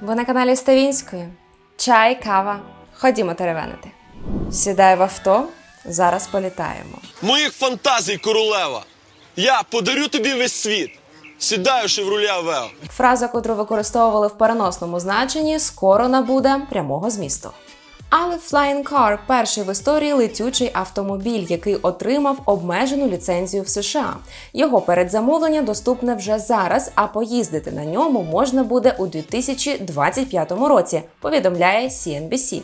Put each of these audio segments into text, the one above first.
Ви на каналі Ставінської. Чай, кава. Ходімо теревенити. Сідай в авто, зараз політаємо. Моїх фантазій, королева. Я подарю тобі весь світ. Сідаю руля, Авео. Фраза, котру використовували в переносному значенні, скоро набуде прямого змісту. Але Flying Car – перший в історії летючий автомобіль, який отримав обмежену ліцензію в США. Його передзамовлення доступне вже зараз, а поїздити на ньому можна буде у 2025 році, повідомляє CNBC.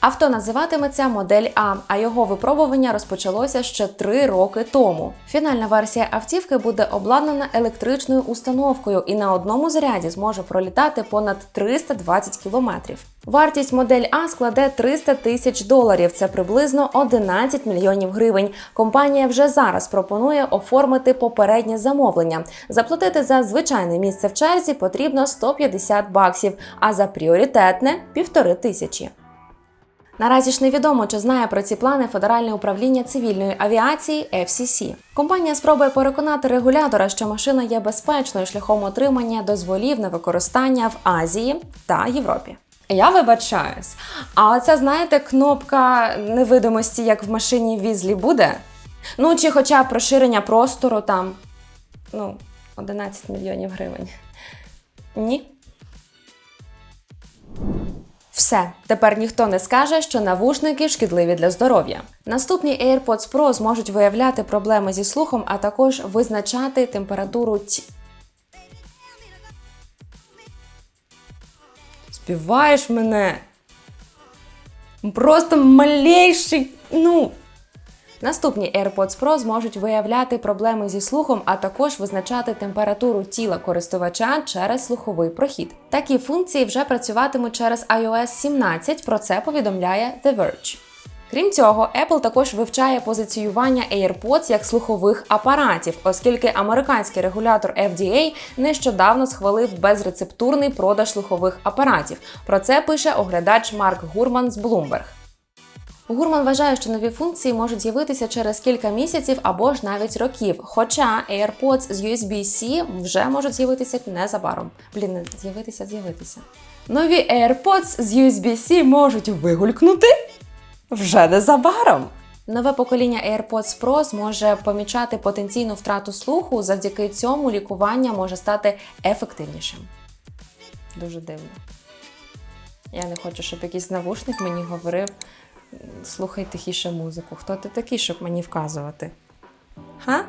Авто називатиметься модель А, а його випробування розпочалося ще три роки тому. Фінальна версія автівки буде обладнана електричною установкою і на одному заряді зможе пролітати понад 320 кілометрів. Вартість модель А складе 300 тисяч доларів. Це приблизно 11 мільйонів гривень. Компанія вже зараз пропонує оформити попереднє замовлення. Заплатити за звичайне місце в черзі потрібно 150 баксів, а за пріоритетне півтори тисячі. Наразі ж невідомо, чи знає про ці плани Федеральне управління цивільної авіації FCC. Компанія спробує переконати регулятора, що машина є безпечною шляхом отримання дозволів на використання в Азії та Європі. Я вибачаюсь. А оця, знаєте, кнопка невидимості, як в машині візлі, буде? Ну, чи хоча б розширення простору там, ну, 11 мільйонів гривень. Ні. Все, тепер ніхто не скаже, що навушники шкідливі для здоров'я. Наступні AirPods Pro зможуть виявляти проблеми зі слухом, а також визначати температуру ті... Співаєш мене? Просто малейший, ну. Наступні AirPods Pro зможуть виявляти проблеми зі слухом, а також визначати температуру тіла користувача через слуховий прохід. Такі функції вже працюватимуть через iOS 17, про це повідомляє The Verge. Крім цього, Apple також вивчає позиціювання AirPods як слухових апаратів, оскільки американський регулятор FDA нещодавно схвалив безрецептурний продаж слухових апаратів. Про це пише оглядач Марк Гурман з Bloomberg. Гурман вважає, що нові функції можуть з'явитися через кілька місяців або ж навіть років. Хоча AirPods з USB-C вже можуть з'явитися незабаром. Блін, з'явитися, з'явитися. Нові AirPods з USB-C можуть вигулькнути вже незабаром. Нове покоління AirPods Pro зможе помічати потенційну втрату слуху. Завдяки цьому лікування може стати ефективнішим. Дуже дивно. Я не хочу, щоб якийсь навушник мені говорив слухай тихіше музику. Хто ти такий, щоб мені вказувати? Ха?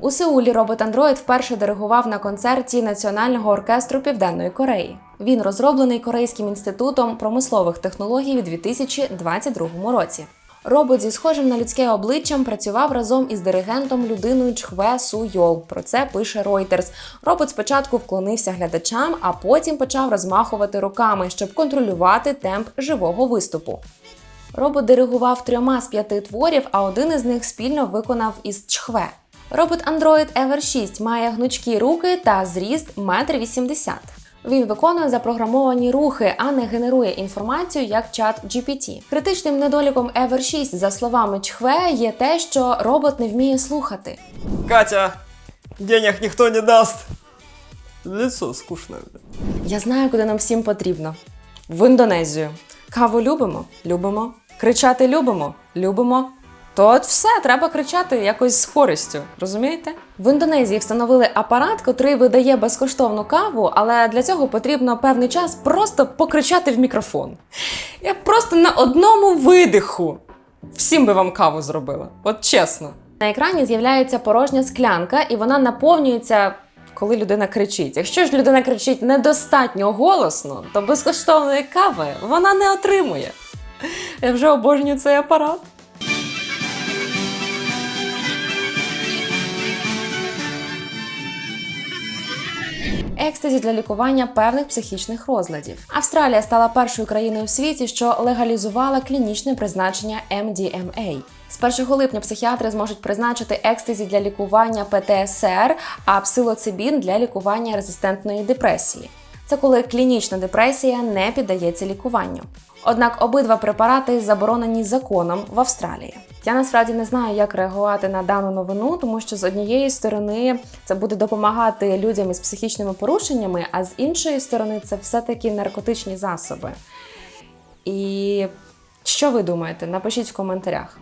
У Сеулі робот Android вперше диригував на концерті Національного оркестру Південної Кореї. Він розроблений Корейським інститутом промислових технологій у 2022 році. Робот зі схожим на людське обличчям працював разом із диригентом людиною Чхве Су Йол. Про це пише Reuters. Робот спочатку вклонився глядачам, а потім почав розмахувати руками, щоб контролювати темп живого виступу. Робот диригував трьома з п'яти творів, а один із них спільно виконав із Чхве. Робот Android Ever 6 має гнучкі руки та зріст 1,80 м. Він виконує запрограмовані рухи, а не генерує інформацію як чат GPT. Критичним недоліком Ever 6, за словами Чхве, є те, що робот не вміє слухати. Катя, денег никто не даст. Лицо скучное. бля. Я знаю, куди нам всім потрібно. В Індонезію. Каву любимо? Любимо. Кричати любимо? Любимо. То от все, треба кричати якось з користю, розумієте? В Індонезії встановили апарат, котрий видає безкоштовну каву, але для цього потрібно певний час просто покричати в мікрофон. Я просто на одному видиху всім би вам каву зробила. От чесно. На екрані з'являється порожня склянка, і вона наповнюється, коли людина кричить. Якщо ж людина кричить недостатньо голосно, то безкоштовної кави вона не отримує. Я вже обожнюю цей апарат. Екстазі для лікування певних психічних розладів. Австралія стала першою країною у світі, що легалізувала клінічне призначення MDMA. З 1 липня психіатри зможуть призначити екстазі для лікування ПТСР, а псилоцибін для лікування резистентної депресії. Це коли клінічна депресія не піддається лікуванню. Однак обидва препарати заборонені законом в Австралії. Я насправді не знаю, як реагувати на дану новину, тому що з однієї сторони це буде допомагати людям із психічними порушеннями, а з іншої сторони, це все-таки наркотичні засоби. І що ви думаєте? Напишіть в коментарях.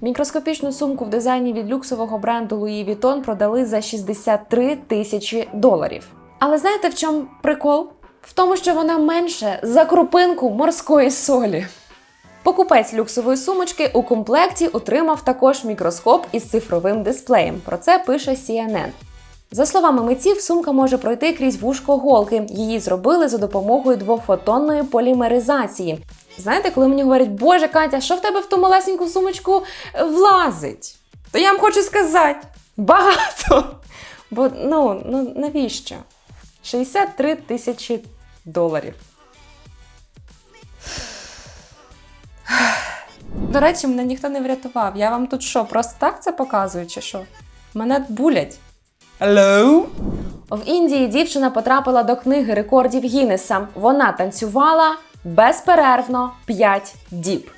Мікроскопічну сумку в дизайні від люксового бренду Louis Vuitton продали за 63 тисячі доларів. Але знаєте, в чому прикол? В тому, що вона менше за крупинку морської солі. Покупець люксової сумочки у комплекті отримав також мікроскоп із цифровим дисплеєм. Про це пише CNN. За словами митців, сумка може пройти крізь вушко голки. Її зробили за допомогою двофотонної полімеризації. Знаєте, коли мені говорять, Боже, Катя, що в тебе в ту малесеньку сумочку е, влазить? То я вам хочу сказати, багато. Бо ну, ну навіщо? 63 тисячі доларів. До речі, мене ніхто не врятував. Я вам тут що, просто так це показую, чи що? Мене булять. Hello? В Індії дівчина потрапила до книги рекордів Гіннеса. Вона танцювала безперервно 5 діб.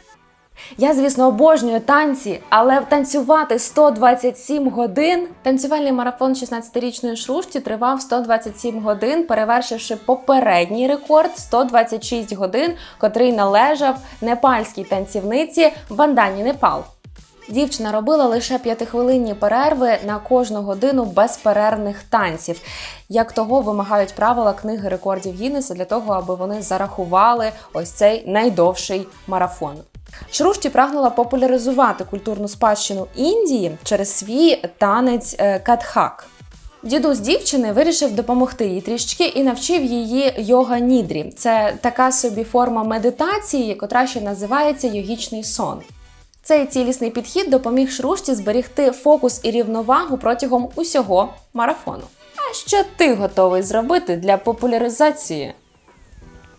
Я, звісно, обожнюю танці, але танцювати 127 годин. Танцювальний марафон 16-річної шрушті тривав 127 годин, перевершивши попередній рекорд 126 годин, котрий належав непальській танцівниці Бандані Непал. Дівчина робила лише п'ятихвилинні перерви на кожну годину безперервних танців, як того вимагають правила книги рекордів Гіннеса для того, аби вони зарахували ось цей найдовший марафон. Шрушті прагнула популяризувати культурну спадщину Індії через свій танець е, катхак. Дідусь дівчини вирішив допомогти їй трішки і навчив її йога нідрі. Це така собі форма медитації, котра ще називається йогічний сон. Цей цілісний підхід допоміг Шрушті зберігти фокус і рівновагу протягом усього марафону. А що ти готовий зробити для популяризації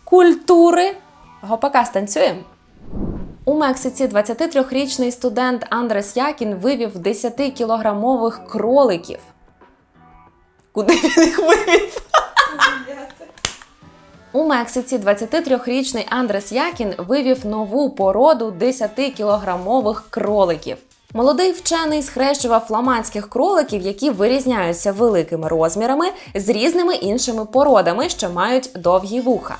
культури? Гопака станцюємо? У Мексиці 23-річний студент Андрес Якін вивів 10-кілограмових кроликів. Куди він їх вивів? У Мексиці 23-річний Андрес Якін вивів нову породу 10-кілограмових кроликів. Молодий вчений схрещував фламандських кроликів, які вирізняються великими розмірами з різними іншими породами, що мають довгі вуха.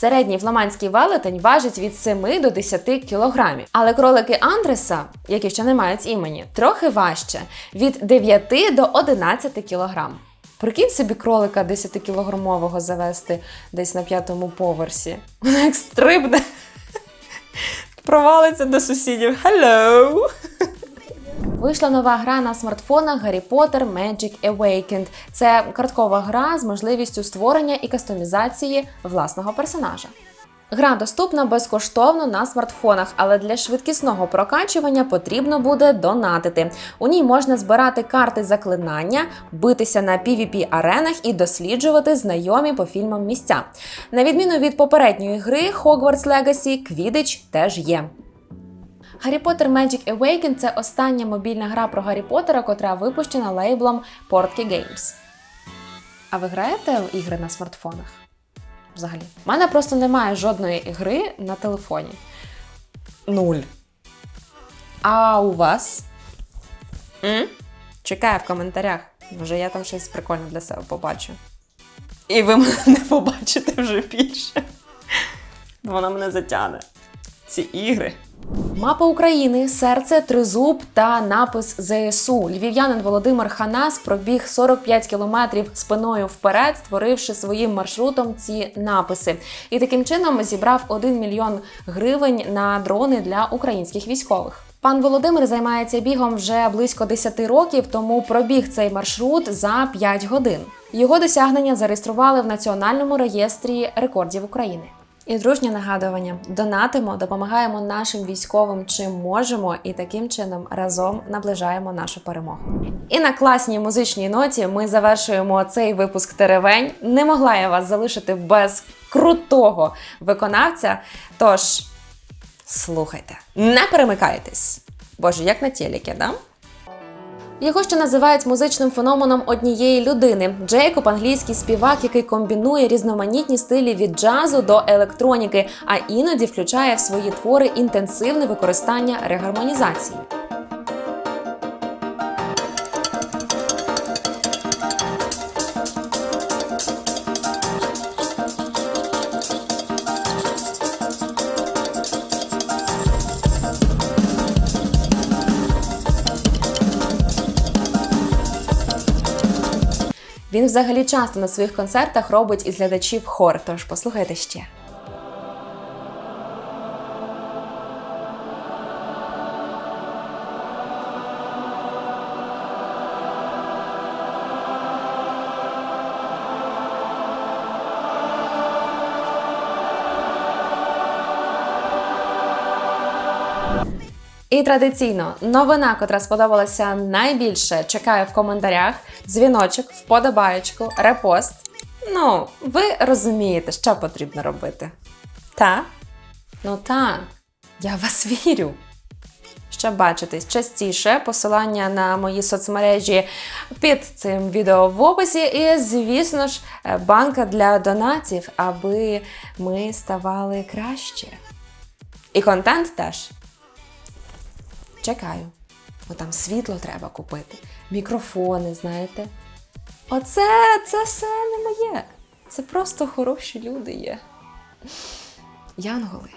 Середній фламандський велетень важить від 7 до 10 кілограмів. Але кролики Андреса, які ще не мають імені, трохи важче від 9 до 11 кілограм. Прикинь собі кролика 10-кілограмового завести десь на п'ятому поверсі. Вона як стрибне, провалиться до сусідів. Hello! Вийшла нова гра на смартфонах Harry Potter Magic Awakened. Це карткова гра з можливістю створення і кастомізації власного персонажа. Гра доступна безкоштовно на смартфонах, але для швидкісного прокачування потрібно буде донатити. У ній можна збирати карти заклинання, битися на pvp аренах і досліджувати знайомі по фільмам місця. На відміну від попередньої гри Hogwarts Legacy, Quidditch теж є. Harry Potter Magic Awakened – це остання мобільна гра про Гаррі Поттера, котра випущена лейблом Portkey Games. А ви граєте в ігри на смартфонах? Взагалі. У мене просто немає жодної гри на телефоні. Нуль. А у вас? М? Чекаю в коментарях. Може, я там щось прикольне для себе побачу. І ви мене не побачите вже більше. Вона мене затягне. Ці ігри. Мапа України, серце, тризуб та напис ЗСУ. Львів'янин Володимир Ханас пробіг 45 кілометрів спиною вперед, створивши своїм маршрутом ці написи. І таким чином зібрав 1 мільйон гривень на дрони для українських військових. Пан Володимир займається бігом вже близько 10 років, тому пробіг цей маршрут за 5 годин. Його досягнення зареєстрували в Національному реєстрі рекордів України. І дружнє нагадування: донатимо, допомагаємо нашим військовим чим можемо, і таким чином разом наближаємо нашу перемогу. І на класній музичній ноті ми завершуємо цей випуск Теревень. Не могла я вас залишити без крутого виконавця. Тож слухайте, не перемикайтесь. Боже, як на телекі, да? Його ще називають музичним феноменом однієї людини. Джейкоб англійський співак, який комбінує різноманітні стилі від джазу до електроніки, а іноді включає в свої твори інтенсивне використання регармонізації. Він взагалі часто на своїх концертах робить із глядачів хор, тож послухайте ще. І традиційно новина, котра сподобалася найбільше, чекаю в коментарях. Дзвіночок, вподобаєчку, репост. Ну, ви розумієте, що потрібно робити. Та? Ну та, я вас вірю. Щоб бачитись частіше, посилання на мої соцмережі під цим відео в описі. І, звісно ж, банка для донатів, аби ми ставали краще. І контент теж. Чекаю. Бо там світло треба купити, мікрофони, знаєте. Оце це все не моє. Це просто хороші люди є. Янголи.